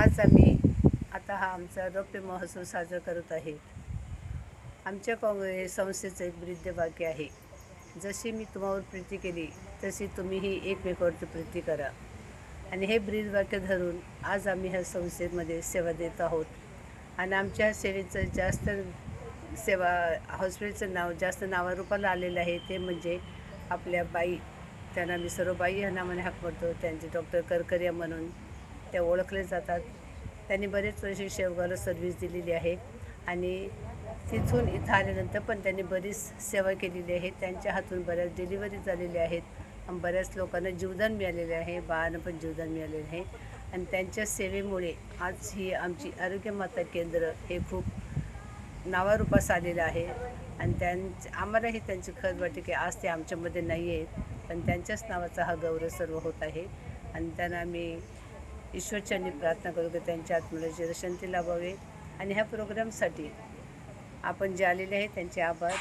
आज आम्ही आता हा आमचा रौप्य महोत्सव साजरा करत आहे आमच्या काँग्रेस संस्थेचं एक ब्रीद्यवाक्य आहे. जशी मी तुम्हावर प्रीती केली तशी तुम्हीही एकमेकावरती प्रीती करा. आणि हे ब्रीदवाक्य धरून आज आम्ही ह्या संस्थेमध्ये सेवा देत आहोत. आणि आमच्या सेवेचं जास्त सेवा हॉस्पिटलचं नाव जास्त नावारूपाला आलेलं आहे ते म्हणजे आपल्या बाई त्यांना मी सर्व बाई ह्या नावाने हाक करतो त्यांचे डॉक्टर करकरिया म्हणून त्या ओळखले जातात. त्यांनी बरेच वर्षे शेवगावला सर्व्हिस दिलेली आहे. आणि तिथून इथं आल्यानंतर पण त्यांनी बरीच सेवा केलेली आहे. त्यांच्या हातून बऱ्याच डिलिव्हरी झालेल्या आहेत. बऱ्याच लोकांना जीवदान मिळालेले आहे. बाळांना पण जीवदान मिळालेलं आहे. आणि त्यांच्या सेवेमुळे आज ही आमची आरोग्य माता केंद्र हे खूप नावारूपास आलेलं आहे. आणि त्यां आम्हालाही त्यांची खत वाटते की आज ते आमच्यामध्ये नाही आहेत पण त्यांच्याच नावाचा हा गौरव सर्व होत आहे. आणि त्यांना आम्ही ईश्वरचरणी प्रार्थना करू की त्यांच्या आत्मलाची शांती लाभावे. आणि ह्या प्रोग्रामसाठी आपण जे आलेले आहे त्यांचे आभार.